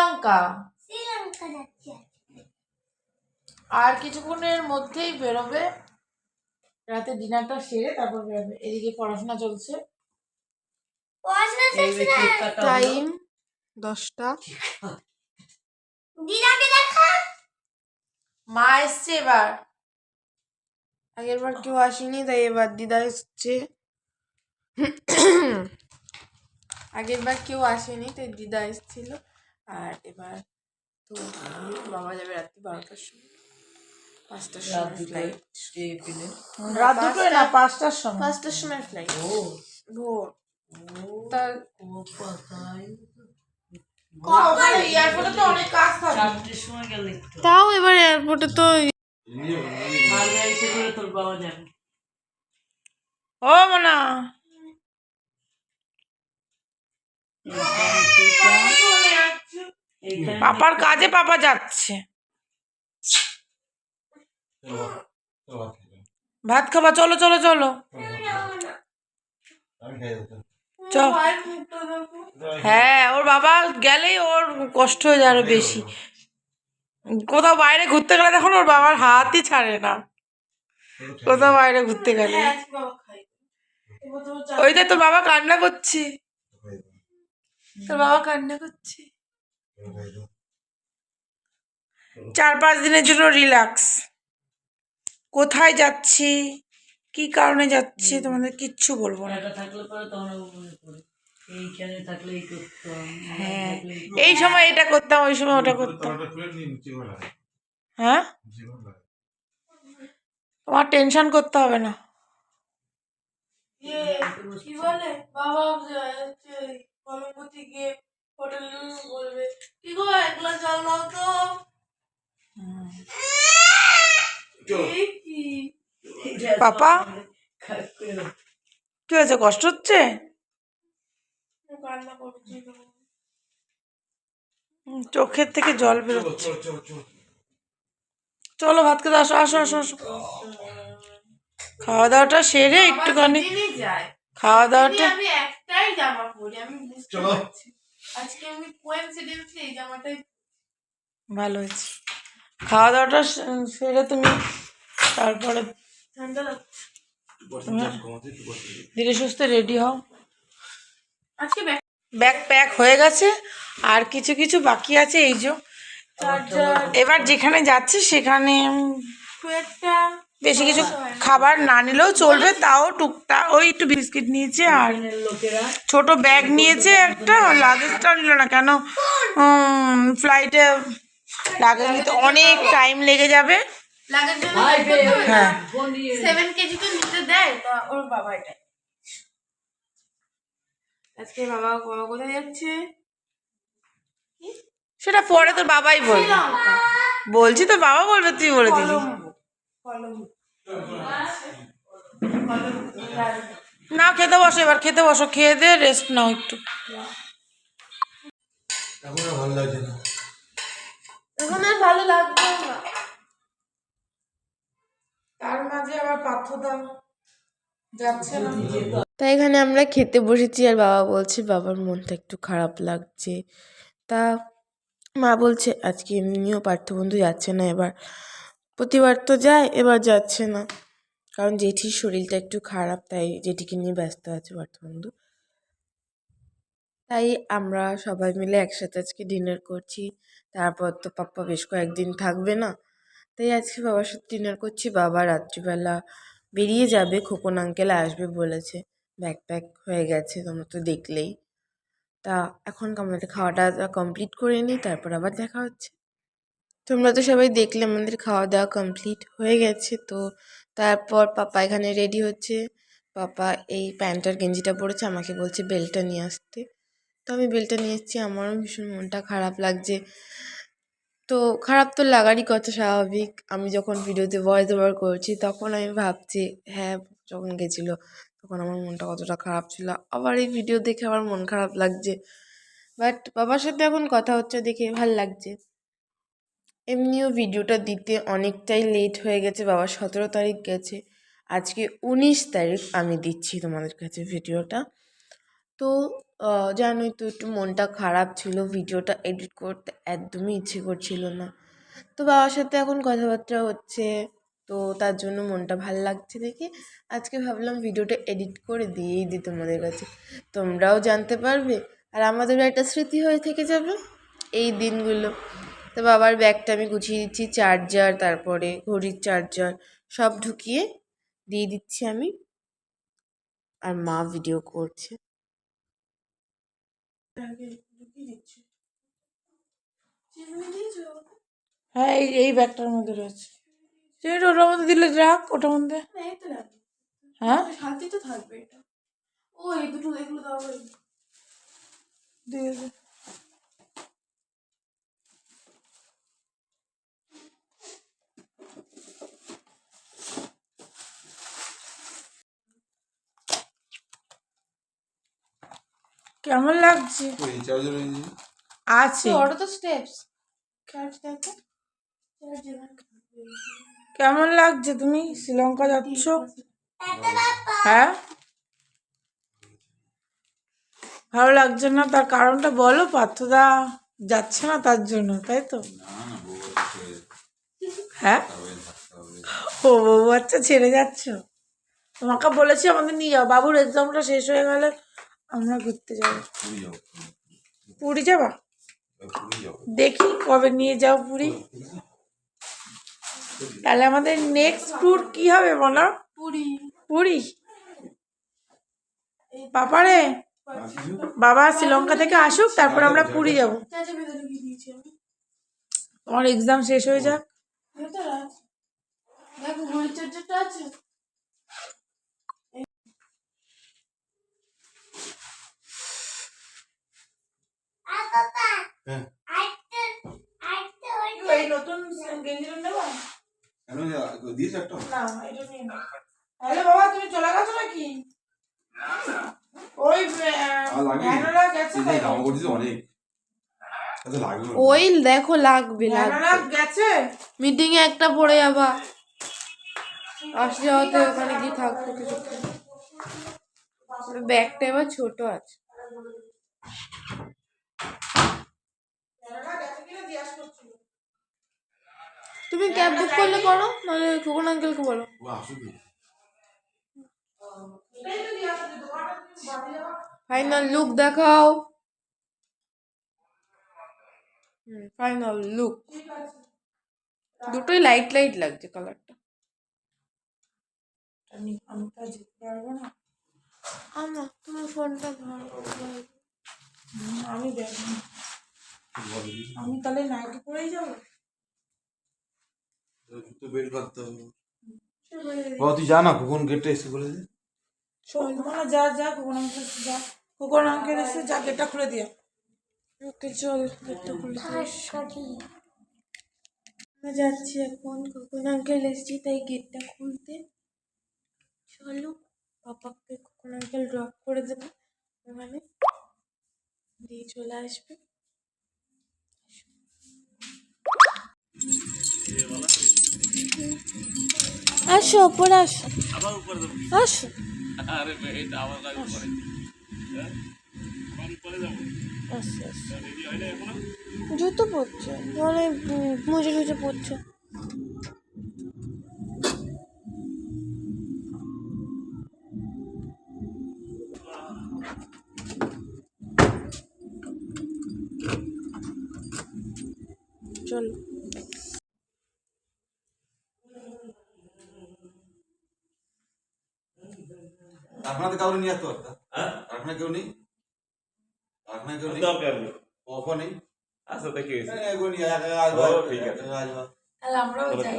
শ্রীলঙ্কা। আর কিছুক্ষণের মধ্যেই বেরোবে। রাতে ডিনারটা সেরে তারপর বেরোবে। এদিকে পড়াশোনা চলছে। টাইম দশটা। মা এসছে এবার। আগের বার কেউ আসেনি তাই এবার দিদা এসছে। আগের বার কেউ আসেনি তাই দিদা এসেছিল। আর এবার তো বাবা যাবে রাত্রি বারোটার সময়। পাঁচটার সময় ফ্লাইট রাত দুটোয় না পাঁচটার সময়? পাঁচটার সময় ফ্লাইট ও। ভোর ও তা ও পাতাই এয়ারপোর্টে তো অনেক কাজ থাকে। চারটের সময় গেলে তো তাও এবার এয়ারপোর্টে তো মাল গাড়িতে করে তোর বাবা যাবে। ও মনা। পাপার কাজে পাপা যাচ্ছে। ভাত খাবা চলো চলো চলো। হ্যাঁ ওর বাবা গেলেই ওর কষ্ট হয়ে যায় আরও বেশি। কোথাও বাইরে ঘুরতে গেলে দেখুন ওর বাবার হাতই ছাড়ে না। কোথাও বাইরে ঘুরতে গেলে। ওই যে তোর বাবা কান্না করছে। তোর বাবা কান্না করছে। চার পাঁচ দিনের জন্য রিল্যাক্স কোথায় যাচ্ছি? কি কারণে যাচ্ছি? তোমাদের কিচ্ছু বলব না। হ্যাঁ। এই এই সময় এটা করতাম ওই সময় ওটা করতাম। হ্যাঁ? তোমার টেনশন করতে হবে না। কি বলে? বাবা গিয়ে হোটেল বলবে কি গো এক গ্লাস জল দাও তো। পাপা? কি হয়েছে কষ্ট হচ্ছে? চোখের থেকে জল বেরোচ্ছে। চলো ভাত খেতে আসো আসো আসো আসো। খাওয়া দাওয়াটা সেরে একটুখানি খাওয়া দাওয়াটা আমি একটাই জামা পরি আমি বুঝতে পারছি আজকে আমি কোইন্সিডেন্টলি এই জামাটাই ভালো হয়েছে। খাওয়া দাওয়াটা সেরে তুমি তারপরে ঠান্ডা ধীরে সুস্থে রেডি হও। আজকে ব্যাগ ব্যাগ প্যাক হয়ে গেছে আর কিছু কিছু বাকি আছে এই যে। এবার যেখানে যাচ্ছে সেখানে খুব একটা বেশি কিছু খাবার না নিলেও চলবে তাও টুকটাক ওই একটু বিস্কিট নিয়েছে আর ছোট ব্যাগ নিয়েছে একটা লাগেজটাও নিল না কেন? ফ্লাইটে লাগেজ নিতে অনেক টাইম লেগে যাবে। হ্যাঁ। আজকে বাবা বাবা কোথায় যাচ্ছে? সেটা পরে তোর বাবাই বলবে। বলছি তো বাবা বলবে তুই বলে দিলি কলম। না খেতে বসো এবার খেতে বসো খেয়ে দে রেস্ট নাও একটু। এখন আর ভালো লাগছে না। এখন আর ভালো লাগবে না। তার মাঝে আবার পাথর দাম যাচ্ছে না। তাই এখানে আমরা খেতে বসেছি আর বাবা বলছে বাবার মনটা একটু খারাপ লাগছে। তা মা বলছে আজকে এমনিও পার্থবন্ধু যাচ্ছে না এবার। প্রতিবার তো যায়, এবার যাচ্ছে না। কারণ জেঠির শরীরটা একটু খারাপ, তাই জেঠিকে নিয়ে ব্যস্ত আছে পার্থবন্ধু তাই আমরা সবাই মিলে একসাথে আজকে ডিনার করছি। তারপর তো পাপ্পা বেশ কয়েকদিন থাকবে না। তাই আজকে বাবার সাথে ডিনার করছি। বাবা রাত্রিবেলা বেরিয়ে যাবে, খোকন আঙ্কেল আসবে বলেছে। ব্যাগ প্যাক হয়ে গেছে, তোমরা তো দেখলেই। তা এখন আমাদের খাওয়াটা কমপ্লিট করে নিই, তারপর আবার দেখা হচ্ছে। তোমরা তো সবাই দেখলে আমাদের খাওয়া দাওয়া কমপ্লিট হয়ে গেছে। তো তারপর পাপা এখানে রেডি হচ্ছে। পাপা এই প্যান্টার গেঞ্জিটা পরেছে, আমাকে বলছে, বেলটা নিয়ে আসতে। তো আমি বেলটা নিয়ে এসেছি, আমারও ভীষণ মনটা খারাপ লাগছে। তো খারাপ তো লাগারই কথা স্বাভাবিক। আমি যখন ভিডিওতে ভয়েস ওভার করছি, তখন আমি ভাবছি হ্যাঁ যখন গেছিল, তখন আমার মনটা কতটা খারাপ ছিল। আবার এই ভিডিও দেখে আমার মন খারাপ লাগছে। বাট বাবার সাথে এখন কথা হচ্ছে, দেখে ভালো লাগছে। এমনিও ভিডিওটা দিতে অনেকটাই লেট হয়ে গেছে, বাবা সতেরো তারিখ গেছে। আজকে উনিশ তারিখ আমি দিচ্ছি তোমাদের কাছে ভিডিওটা। তো জানোই তো একটু মনটা খারাপ ছিল, ভিডিওটা এডিট করতে একদমই ইচ্ছে করছিল না। তো বাবার সাথে এখন কথাবার্তা হচ্ছে, তো তার জন্য মনটা ভালো লাগছে দেখে আজকে ভাবলাম ভিডিওটা এডিট করে দিয়েই দিই তোমাদের কাছে। তোমরাও জানতে পারবে, আর আমাদেরও একটা স্মৃতি হয়ে থেকে যাবে এই দিনগুলো। তো বাবার ব্যাগটা আমি গুছিয়ে দিচ্ছি চার্জার তারপরে ঘড়ির চার্জার সব ঢুকিয়ে দিয়ে দিচ্ছি আমি। আর মা ভিডিও করছে। হ্যাঁ এই এই ব্যাগটার মধ্যে রয়েছে। সেটা ওটার মধ্যে দিলে রাখ ওটার মধ্যে। হ্যাঁ? তো থাকবে এটা। ও এই দুটো এগুলো দাও দিয়ে কেমন লাগছে? এই চার্জার এই আছে। ওটা তো স্টেপস চার্জ দেখো। চার্জ কেমন লাগছে তুমি? শ্রীলঙ্কা যাচ্ছ? হ্যাঁ? ভালো লাগছে না? তার কারণটা বলো পার্থদা যাচ্ছে না তার জন্য তাই তো? হ্যাঁ? ও বউ বাচ্চা ছেড়ে যাচ্ছ। তোমাকে বলেছি আমাদের নিয়ে যাও। বাবুর এক্সামটা শেষ হয়ে গেলে আমরা ঘুরতে যাব। পুরী যাবা দেখি কবে নিয়ে যাও পুরী। তাহলে আমাদের নেক্সট ট্যুর কি হবে বলো? পুরি। পুরী? বাবারে বাবা শ্রীলঙ্কা থেকে আসুক তারপর আমরা পুরী যাব। চার্জের ভেতরে কি দিয়েছি আমি তোমার এক্সাম শেষ হয়ে যাক। দেখো চার্জারটা আছে আর বাবা হ্যাঁ আরেকটা আরেকটা ওই এই নতুন গেঞ্জিটা নেবা কেন দিয়েছে একটা না এটা নিয়ে নাও তাহলে বাবা তুমি চলে গেছো নাকি ওই আর লাগবে ভ্যানোলা গেছে এই ওই দেখো লাগবে গেছে? মিটিং এ একটা পড়ে যাবা। আসলে হয়তো ওখানে গিয়ে থাকব কিছুক্ষণ ব্যাগটা এবার ছোট আছে। তুমি ক্যাব বুক করলে করো নাহলে খোকন আঙ্কেলকে বলো। ফাইনাল লুক দেখাও। ফাইনাল লুক দুটোই লাইট লাইট লাগছে কালারটা আমি আমি তো যেতে পারব না। আমা তোমার ফোনটা ধরো। আমি দেখব আমি তাহলে নাইটি পরেই যাব? জুতো বের করতে হবে। বাবা তুই যা না কখন গেটটা এসে বলে দে। সন্ধ্যা যা যা কোকন আঙ্কেল যা। কোকন আঙ্কেল এসে যা গেটটা খুলে দিয়ে। ওকে চল গেটটা খুলে আমরা যাচ্ছি এখন খোকন আঙ্কেল এসেছি তাই গেটটা খুলতে। চলো পাপাকে খোকন আঙ্কেল ড্রপ করে দেবে। ওখানে দিয়ে চলে আসবে। আসো ওপরে আসো। আসো। আসো। জুতো পরছে? মানে মুজে টুজে পরছে? চলো। কারখানাতে কাউরে নিয়ে আসতে পারতা? কারখানা কেউ নেই? কারখানা কেউ নেই? দরকার নেই। অফও নেই? আচ্ছা হ্যাঁ, আসবা, ও, ঠিক আছে। আমরাও যাই।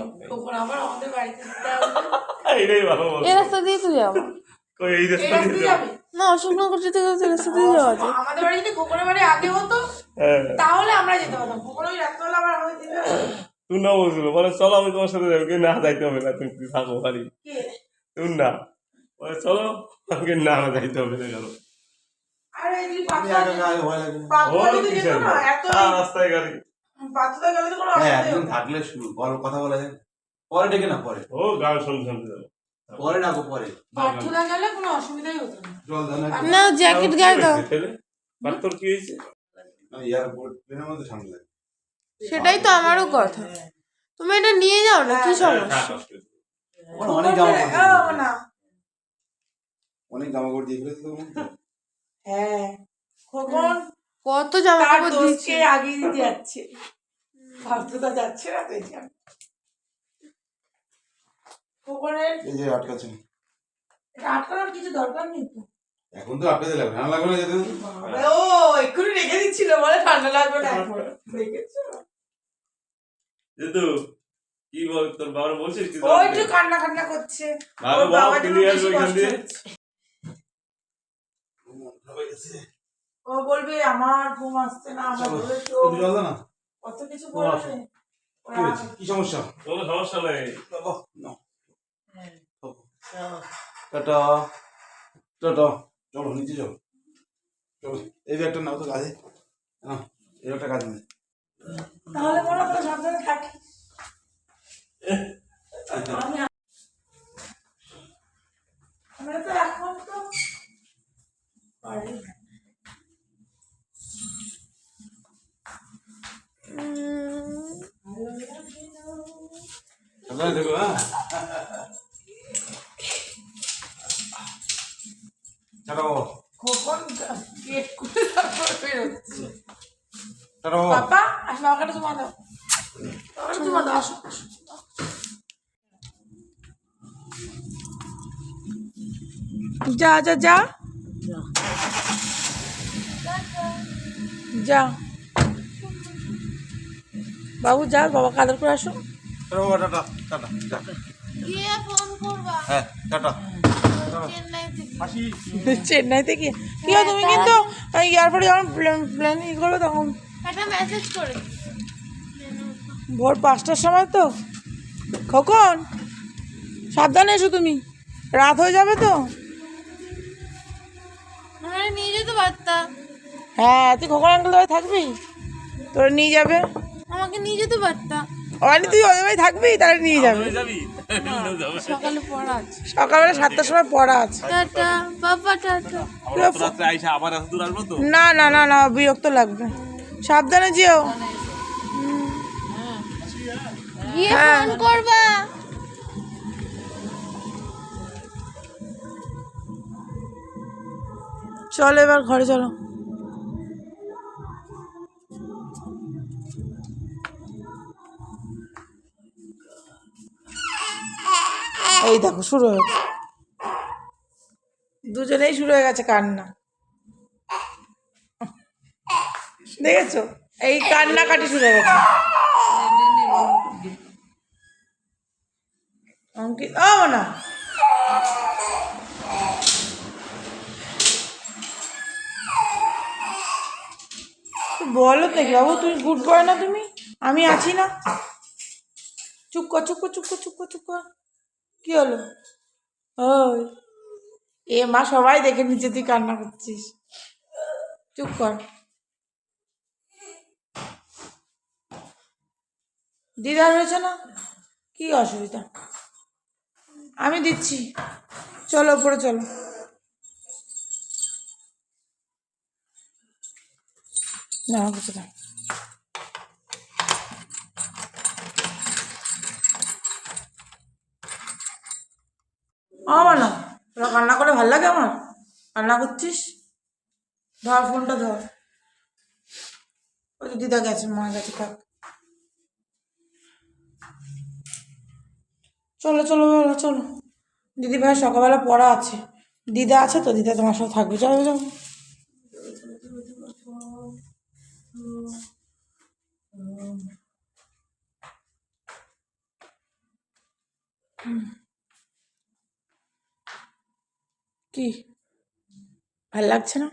আবার আমাদের বাড়িতে ভালো এই রাস্তা দিয়ে তো যাব। কই এই এই রাস্তা দিয়ে যাবে? না অশোকনগর যেতে গেলে তো এই রাস্তা দিয়ে যাওয়া যায়। আমাদের বাড়ি যদি বাড়ি আগে হতো হ্যাঁ। তাহলে আমরা যেতে পারতাম। কোকন ওই রাত্রেবেলা আবার আমাদের দিতে তুই না বলছিল বলে চলো আমি তোমার সাথে যাব কি না যাইতে হবে না তুমি থাকো বাড়ি। কে? তুই না। বলে চলো আমাকে না না যাইতে হবে না কেন? না। না হ্যাঁ না। থাকলে কথা বলা যায়। পরে ডেকে না পরে। ও গান শুনতে শুনতে যাব। পরে ডাকো পরে। পাথর গেলে কোনো অসুবিধাই হতো না। না জ্যাকেট গায়ে দাও। তোর কি হয়েছে? সেটাই তো আমারও কথা। তুমি এটা নিয়ে যাও না কি হ্যাঁ, সমস্যা কষ্ট হয়েছে। ওখানে অনেক জামা কাপড় দিয়ে অনেক জামা কাপড় দিয়ে ফেলেছে তো হ্যাঁ। খোকন কত জামা কাপড় দিচ্ছে আগিয়ে দিতে যাচ্ছে। ভাবতে যাচ্ছে না তো আমি। খোকনের এই যে আটকাচ্ছে। আটকানোর কিছু দরকার নেই তো? এখন তো আটকাতে লাগবে ঠান্ডা লাগবে না যেতে? ও এক্ষুনি রেখে দিচ্ছিল বলে ঠান্ডা লাগবে না এখন। দেখেছ? যেহেতু কি বল তোর বাবার বলছিস কি ও একটু কান্না কান্না করছে। ওর বাবা কিনে আসবে এখান দিয়ে। ও বলবে আমার ঘুম আসছে না আমার চলো, বলে তো জল না। কত কিছু বলবে? কি সমস্যা? কোনো সমস্যা নেই। হ্যাঁ। টাটা। টাটা। চলো নিচে চলো। চলো এই ব্যাগটা নাও তো কাজে না এই ব্যাগটা কাজে নেই তাহলে মনে করে সাবধানে থাকি। আমরা তো এখন তো সাবধানে দেখো হ্যাঁ? বাবা খোকন গেট খুলে তারপর বেরোচ্ছে বাবা দাও দাও আসো আসো। যা যা যা যা বাবু যা বাবা কাদের করে আসো টাটা টাটা টাটা গিয়ে ফোন করবা হ্যাঁ টাটা চেন্নাই থেকে? কি হয় তুমি কিন্তু এয়ারপোর্টে যখন প্লেন ই করবে তখন। মেসেজ করে ভোর পাঁচটার সময় তো। খোকন সাবধানে এসো তুমি। রাত হয়ে যাবে তো। নিয়ে যেতে পারতাম হ্যাঁ তুই খোকন আঙ্কেল থাকবি? তোর নিয়ে যাবে। আমাকে নিয়ে যেতে পারতাম ওখানে তুই ওদের থাকবি তাহলে নিয়ে যাবে। যাবি? সকালে পড়া আছে। সকালবেলা সাতটার সময় পড়া আছে। টাটা বাবা টাটা। আমরা তো রাত্রে আইসা আবার এত দূর আসব তো? না না না না বিরক্ত লাগবে। সাবধানে যেও। গিয়ে হ্যাঁ। ফোন করবা। চলো এবার ঘরে চলো। এই দেখো, শুরু হয়ে গেছে। দুজনেই শুরু হয়ে গেছে কান্না। দেখেছ? এই কান্নাকাটি শুরু হয়ে গেছে। অঙ্কিত ও না বলো দেখি বাবু, তুমি গুড বয় না তুমি? আমি আছি না। চুপ কর চুপ কর চুপ কর চুপ কর চুপ কর। কি হলো? ওই, এ মা সবাই দেখে নিচে তুই কান্না করছিস। চুপ কর। দিদার হয়েছে না? কি অসুবিধা? আমি দিচ্ছি। চলো, উপরে চলো। না কিছু না আমার না তোরা কান্না করে ভালো লাগে আমার? কান্না করছিস? ধর, ফোনটা ধর। ওই দিদা গেছে, মা গেছে, থাক। চলো চলো চলো চলো। দিদি ভাই সকালবেলা পড়া আছে। দিদা আছে তো? দিদা তোমার সাথে থাকবে। চলো চলো। কি? ভালো লাগছে না?